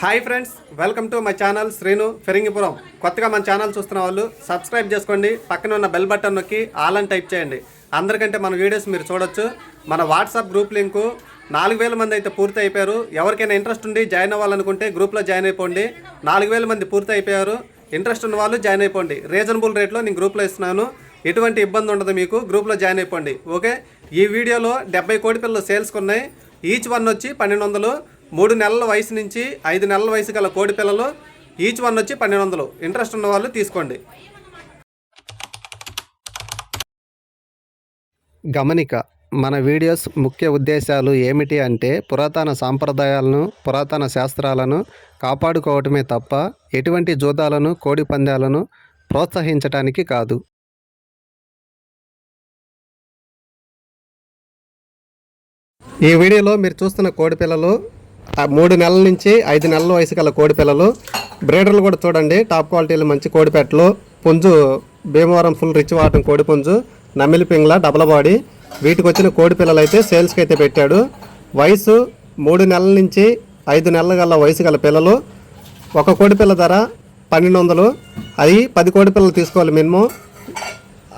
Hi friends welcome to my channel Srinu Phirangipuram. కొత్తగా మన channel చూస్తున్న వాళ్ళు సబ్స్క్రైబ్ చేసుకోండి పక్కన ఉన్న బెల్ బటన్ నొక్కి ఆల్ అని టైప్ చేయండి. అందరికంటే మన వీడియోస్ మీరు చూడొచ్చు. మన వాట్సాప్ గ్రూప్ లింకు నాలుగు వేల మంది అయితే పూర్తి అయిపోయారు. ఎవరికైనా ఇంట్రెస్ట్ ఉండి జాయిన్ అవ్వాలనుకుంటే గ్రూప్లో జాయిన్ అయిపోండి. నాలుగు వేల మంది పూర్తి అయిపోయారు. ఇంట్రెస్ట్ ఉన్న వాళ్ళు జాయిన్ అయిపోండి. రీజనబుల్ రేట్లో నేను గ్రూప్లో ఇస్తున్నాను. ఎటువంటి ఇబ్బంది ఉండదు మీకు. గ్రూప్లో జాయిన్ అయిపోండి. ఓకే? ఈ వీడియోలో డెబ్బై కోడి పిల్లలు సేల్స్కి ఉన్నాయి. ఈచ్ వన్ వచ్చి పన్నెండు వందలు. మూడు నెలల వయసు నుంచి ఐదు నెలల వయసు గల కోడి పిల్లలు ఈచ్ వన్ వచ్చి పన్నెండు వందలు. ఇంట్రెస్ట్ ఉన్న వాళ్ళు తీసుకోండి. గమనిక మన వీడియోస్ ముఖ్య ఉద్దేశాలు ఏమిటి అంటే పురాతన సాంప్రదాయాలను పురాతన శాస్త్రాలను కాపాడుకోవటమే తప్ప ఎటువంటి జూదాలను కోడి పందాలను ప్రోత్సహించటానికి కాదు. ఈ వీడియోలో మీరు చూస్తున్న కోడి పిల్లలు మూడు నెలల నుంచి ఐదు నెలల వయసు గల కోడిపిల్లలు బ్రీడర్లు కూడా చూడండి టాప్ క్వాలిటీలు మంచి కోడిపెట్టలు పుంజు భీమవరం ఫుల్ రిచ్ వాటం కోడి పుంజు నమిలి పింగ్ల డబల బాడీ. వీటికి వచ్చిన కోడి పిల్లలు అయితే సేల్స్కి అయితే పెట్టాడు. వయసు మూడు నెలల నుంచి ఐదు నెలల గల వయసు గల పిల్లలు. ఒక కోడి పిల్ల ధర పన్నెండు వందలు అది పది కోడి పిల్లలు తీసుకోవాలి మినిమం.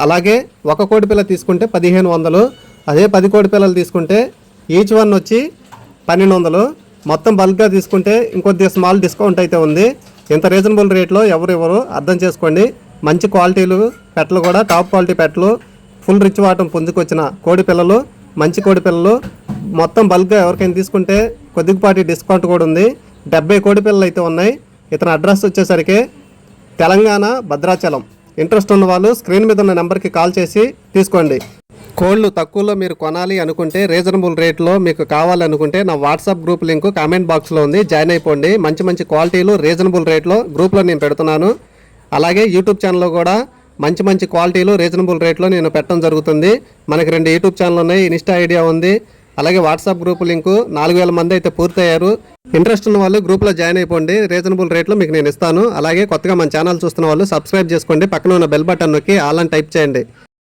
అలాగే ఒక కోడి పిల్ల తీసుకుంటే పదిహేను వందలు. అదే పది కోడి పిల్లలు తీసుకుంటే ఈచ్ వన్ వచ్చి పన్నెండు వందలు మొత్తం బల్క్గా తీసుకుంటే ఇంకొద్దిగా స్మాల్ డిస్కౌంట్ అయితే ఉంది. ఇంత రీజనబుల్ రేట్లో ఎవరు ఎవరు అర్థం చేసుకోండి. మంచి క్వాలిటీలు పెట్టలు కూడా టాప్ క్వాలిటీ పెట్టలు ఫుల్ రిచ్ వాటం పుంజుకొచ్చిన కోడి పిల్లలు మంచి కోడి పిల్లలు. మొత్తం బల్క్గా ఎవరికైనా తీసుకుంటే కొద్దిపాటి డిస్కౌంట్ కూడా ఉంది. డెబ్బై కోడి పిల్లలు అయితే ఉన్నాయి. ఇతని అడ్రస్ వచ్చేసరికి తెలంగాణ భద్రాచలం. ఇంట్రెస్ట్ ఉన్న వాళ్ళు స్క్రీన్ మీద ఉన్న నెంబర్కి కాల్ చేసి తీసుకోండి. కోళ్ళు తక్కువలో మీరు కొనాలి అనుకుంటే రీజనబుల్ రేట్లో మీకు కావాలనుకుంటే నా వాట్సాప్ గ్రూప్ లింక్ కామెంట్ బాక్స్లో ఉంది. జాయిన్ అయిపోండి. మంచి మంచి క్వాలిటీలు రీజనబుల్ రేట్లో గ్రూప్లో నేను పెడుతున్నాను. అలాగే యూట్యూబ్ ఛానల్లో కూడా మంచి మంచి క్వాలిటీలు రీజనబుల్ రేట్లో నేను పెట్టడం జరుగుతుంది. మనకి రెండు యూట్యూబ్ ఛానల్ ఉన్నాయి. ఇన్స్టా ఐడియా ఉంది. అలాగే వాట్సాప్ గ్రూప్ లింకు నాలుగు వేల మంది అయితే పూర్తయ్యారు. ఇంట్రెస్ట్ ఉన్న వాళ్ళు గ్రూప్లో జాయిన్ అయిపోండి. రీజనబుల్ రేట్లో మీకు నేను ఇస్తాను. అలాగే కొత్తగా మన ఛానల్ చూస్తున్న వాళ్ళు సబ్స్క్రైబ్ చేసుకోండి. పక్కన ఉన్న బెల్ బటన్ నొక్కి ఆల్ అని టైప్ చేయండి.